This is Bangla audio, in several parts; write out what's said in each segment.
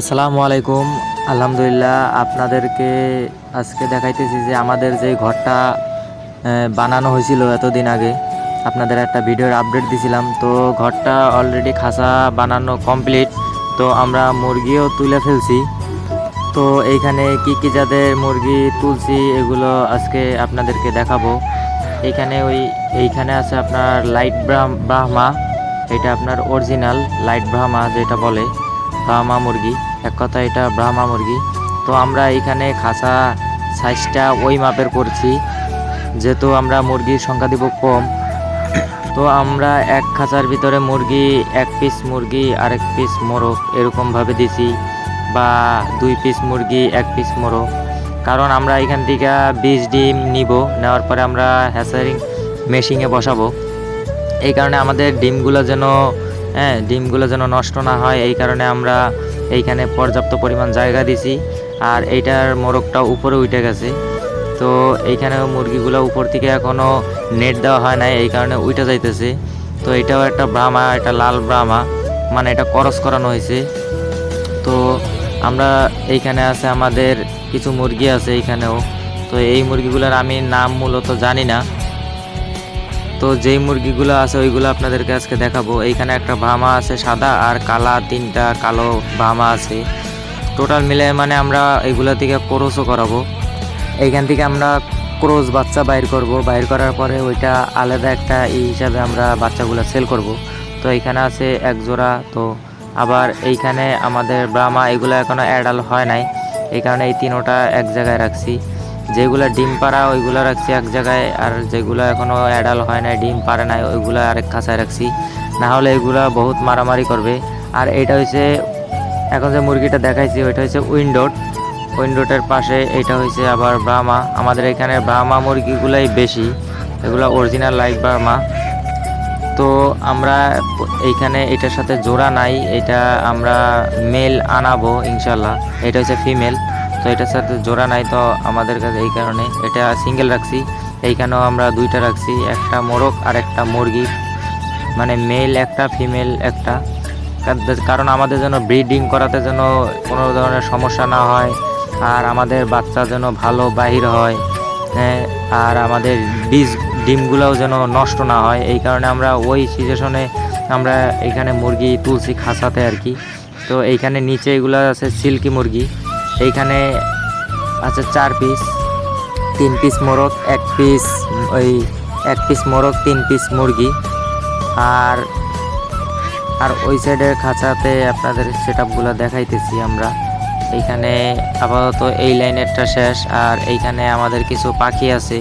আসসালামু আলাইকুম। আলহামদুলিল্লাহ আপনাদেরকে আজকে দেখাইতেছি যে আমাদের যে ঘরটা বানানো হয়েছিল এতদিন আগে, আপনাদের একটা ভিডিওর আপডেট দিছিলাম। তো ঘরটা অলরেডি খাসা বানানো কমপ্লিট তো আমরা মুরগিও তুলে ফেলছি। তো এইখানে কি কি যাদের মুরগি তুলছি, এগুলো আজকে আপনাদেরকে দেখাবো। এইখানে ওই, এইখানে আছে আপনার লাইট ব্রাহ্মা এটা আপনার অরিজিনাল লাইট ব্রাহ্মা যেটা বলে। ব্রাহ্মা মুরগি। এক কথা এটা ব্রাহ্মা মুরগি। তো আমরা এখানে খাসা সাইজটা ওই মাপের করছি, যেহেতু আমরা মুরগির সংখ্যা দিব কম। তো আমরা এক খাঁচার ভিতরে মুরগি, এক পিস মুরগি, আরেক পিস মোরগ এরকমভাবে দিছি, বা দুই পিস মুরগি, এক পিস মোরগ। কারণ আমরা এখান থেকে বিশ ডিম নিব, নেওয়ার পরে আমরা হ্যাসারিং মেশিনে বসাবো। এই কারণে আমাদের ডিমগুলো যেন হ্যাঁ ডিমগুলো যেন নষ্ট না হয়, এই কারণে আমরা এইখানে পর্যাপ্ত পরিমাণ জায়গা দিছি। আর এইটার মোরগটা উপরে উঠে গেছে। তো এইখানে মুরগিগুলো উপর থেকে এখনও নেট দেওয়া হয় নাই, এই কারণে উঠে যাইতেছে। তো এটাও একটা ব্রাহ্মা এটা লাল ব্রাহ্মা মানে এটা করস করানো হয়েছে। তো আমরা এইখানে আছে আমাদের কিছু মুরগি আছে এইখানেও। তো এই মুরগিগুলোর আমি নাম মূলত জানি না। তো যেই মুরগিগুলো আছে ওইগুলো আপনাদেরকে আজকে দেখাবো। এইখানে একটা ভামা আছে সাদা আর কালা তিনটা কালো ভামা আছে। টোটাল মিলে মানে আমরা এইগুলো থেকে ক্রোসও করাবো। এইখান থেকে আমরা ক্রোস বাচ্চা বাইর করব। বাইর করার পরে ওইটা আলাদা একটা ই হিসাবে আমরা বাচ্চাগুলো সেল করব। তো এইখানে আছে এক জোড়া, তো আবার এইখানে আমাদের ব্রাহ্মা এগুলো এখনও অ্যাডাল হয় নাই। এই কারণে এই তিনোটা এক জায়গায় রাখছি। যেগুলো ডিম পাড়া, ওইগুলো রাখছি এক জায়গায়। আর যেগুলো এখনও অ্যাডাল হয় নাই, ডিম পারে নাই, ওইগুলো আরেক খাঁচায় রাখছি। না হলে এগুলো বহুত মারামারি করবে। আর এটা হচ্ছে এখন যে মুরগিটা দেখাইছি, ওইটা হচ্ছে উইন্ডোট। উইন্ডোটের পাশে এটা হচ্ছে আবার ব্রাহ্মা। আমাদের এখানে ব্রাহ্মা মুরগিগুলাই বেশি। এগুলো অরিজিনাল লাইক ব্রাহ্মা। তো আমরা এইখানে এটার সাথে জোড়া নাই, এটা আমরা মেল আনাবো ইনশাল্লাহ। এটা হচ্ছে ফিমেল তো এটার সাথে জোড়া নাই তো আমাদের কাছে এই কারণে। এটা সিঙ্গেল রাখছি। এইখানেও আমরা দুইটা রাখছি। একটা মোরগ আর একটা মুরগি। মানে মেল একটা ফিমেল একটা। কার- কারণ আমাদের যেন ব্রিডিং করাতে যেন কোনো ধরনের সমস্যা না হয় আর আমাদের বাচ্চা যেন ভালো বাহির হয় হ্যাঁ, আর আমাদের বীজ ডিমগুলোও যেন নষ্ট না হয়। এই কারণে আমরা ওই সিচুয়েশনে আমরা এখানে মুরগি তুলছি খাসাতে আর কি। তো এইখানে নিচে এগুলো আছে সিল্কি মুরগি। এইখানে আছে চার পিস তিন পিস মোরগ, এক পিস ওই এক পিস মোরগ, তিন পিস মুরগি। আর আর ওই সাইডের খাঁচাতে আপনাদের সেট দেখাইতেছি আমরা। এইখানে আপাতত এই লাইনেরটা শেষ, আর এইখানে আমাদের কিছু পাখি আছে।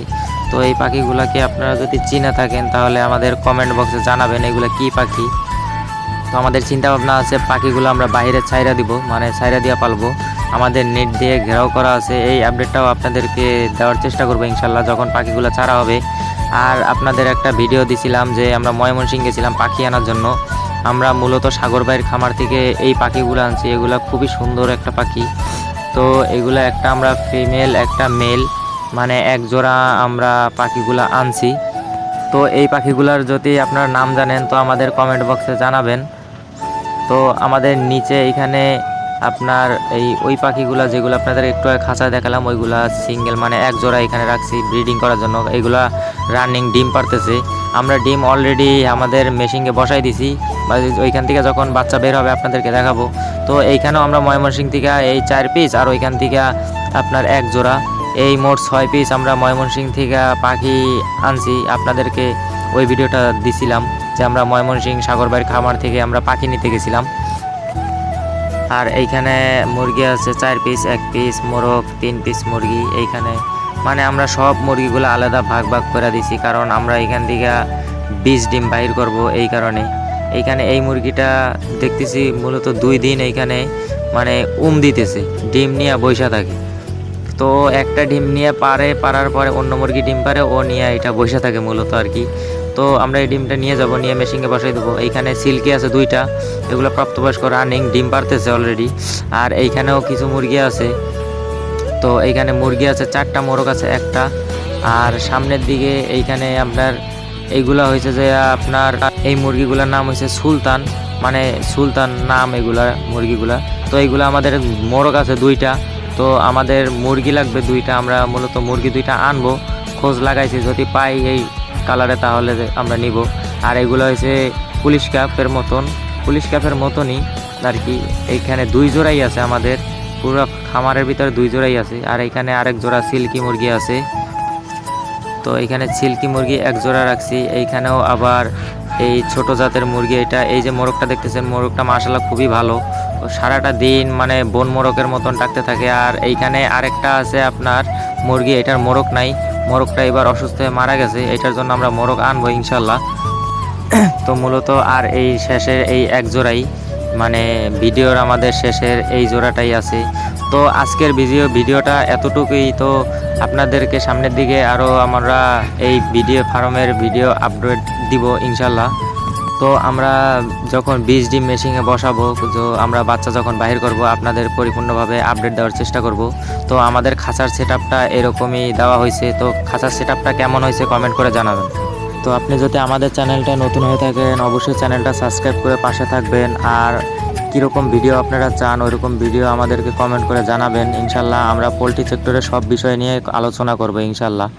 তো এই পাখিগুলোকে আপনারা যদি চিনে থাকেন, তাহলে আমাদের কমেন্ট বক্সে জানাবেন এগুলো কি পাখি। তো আমাদের চিন্তা ভাবনা আছে পাখিগুলো আমরা বাইরে ছাইরা দিব মানে ছাইরা দিয়ে পালবো। আমাদের নেট দিয়ে ঘেরাও করা আছে, এই আপডেটটাও আপনাদেরকে দেওয়ার চেষ্টা করব ইনশাল্লাহ, যখন পাখিগুলো ছাড়া হবে। আর আপনাদের একটা ভিডিও দিছিলাম যে আমরা ময়মনসিং গেছিলাম পাখি আনার জন্য। আমরা মূলত সাগর ভাইয়ের খামার থেকে এই পাখিগুলো আনছি, এগুলো খুবই সুন্দর একটা পাখি। তো এগুলো একটা আমরা ফিমেল একটা মেল মানে এক জোড়া আমরা পাখিগুলো আনছি। তো এই পাখিগুলোর যদি আপনার নাম জানেন, তো আমাদের কমেন্ট বক্সে জানাবেন। তো আমাদের নিচে এখানে আপনার এই ওই পাখিগুলা যেগুলো আপনাদের একটু খাঁচায় দেখালাম, ওইগুলা সিঙ্গেল মানে এক জোড়া এখানে রাখছি ব্রিডিং করার জন্য। এইগুলা রানিং ডিম পারতেছে। আমরা ডিম অলরেডি আমাদের মেশিনকে বসাই দিছি। ওইখান থেকে যখন বাচ্চা বের হবে আপনাদেরকে দেখাবো। তো এইখানেও আমরা ময়মনসিং থেকে এই চার পিস আর ওইখান থেকে আপনার এক জোড়া। এই মোট ছয় পিস আমরা ময়মনসিং থেকে পাখি আনছি। আপনাদেরকে ওই ভিডিওটা দিছিলাম যে আমরা ময়মনসিং সাগরবাড়ির খামার থেকে আমরা পাখি নিতে গেছিলাম। আর এইখানে মুরগি আছে চার পিস এক পিস মোরগ, তিন পিস মুরগি এইখানে। মানে আমরা সব মুরগিগুলো আলাদা ভাগ ভাগ করে দিছি, কারণ আমরা এখান থেকে বিশ ডিম বাহির করব এই কারণে। এইখানে এই মুরগিটা দেখতেছি মূলত দুই দিন এইখানে মানে উম দিতেছে, ডিম নিয়ে বৈশা থাকে। তো একটা ডিম নিয়ে পারে, পারার পরে অন্য মুরগি ডিম পারে, ও নিয়ে এটা বসে থাকে মূলত আর কি। তো আমরা এই ডিমটা নিয়ে যাব, নিয়ে মেশিনে বসাই দেবো। এইখানে সিল্কি আছে দুইটা, এগুলো প্রাপ্তবয়স্ক রানিং ডিম পারতেছে অলরেডি আর এইখানেও কিছু মুরগি আছে। তো এইখানে মুরগি আছে, চারটা মোরগ আছে, একটা। আর সামনের দিকে এইখানে আপনার, এইগুলা হয়েছে যে আপনার, এই মুরগিগুলোর নাম হয়েছে সুলতান। মানে সুলতান নাম এগুলা, মুরগিগুলা। তো এইগুলো আমাদের মোরগ আছে দুইটা। তো আমাদের মুরগি লাগবে দুইটা, আমরা মূলত মুরগি দুইটা আনব। খোঁজ লাগাইছি, যদি পাই এই কালারে তাহলে আমরা নিব। আর এগুলো হয়েছে পুলিশ ক্যাপের মতন। পুলিশ ক্যাপের মতনই আর কি, এইখানে দুই জোড়াই আছে আমাদের। পুরো খামারের ভিতরে দুই জোড়াই আছে। আর এখানে আরেক জোড়া সিল্কি মুরগি আছে। তো এখানে সিল্কি মুরগি এক জোড়া রাখছি। এইখানেও আবার এই ছোট জাতের মুরগি এটা। এই যে মোরগটা দেখতেছেন, মোরগটা মাসাল্লাহ খুবই ভালো। সারাটা দিন মানে বন মোরগের মতন ডাকতে থাকে। আর এইখানে আরেকটা আছে আপনার মুরগি, এটার মোরগ নাই। মোরগটা এবার অসুস্থ হয়ে মারা গেছে, এটার জন্য আমরা মোরগ আনব ইনশাল্লাহ তো মূলত আর এই শেষের এই এক জোড়াই মানে ভিডিওর আমাদের শেষের এই জোড়াটাই আছে। তো আজকের ভিডিও, ভিডিওটা এতটুকুই। তো আপনাদেরকে সামনের দিকে আরও আমরা এই ভিডিও, ফার্মের ভিডিও আপডেট দিব ইনশাল্লাহ তো আমরা যখন বীজ ডিম মেশিনে বসাবো, তো আমরা বাচ্চা যখন বাহির করব, আপনাদের পরিপূর্ণভাবে আপডেট দেওয়ার চেষ্টা করব। তো আমাদের খাঁচার সেট এরকমই দেওয়া হয়েছে। তো খাঁচার সেট কেমন হয়েছে কমেন্ট করে জানাবেন। তো আপনি যদি আমাদের চ্যানেলটা নতুন হয়ে থাকেন, অবশ্যই চ্যানেলটা সাবস্ক্রাইব করে পাশে থাকবেন। আর কীরকম ভিডিও আপনারা চান, ওইরকম ভিডিও আমাদেরকে কমেন্ট করে জানাবেন। ইনশাল্লাহ আমরা পোলট্রি সেক্টরের সব বিষয় নিয়ে আলোচনা করব, ইনশাল্লাহ।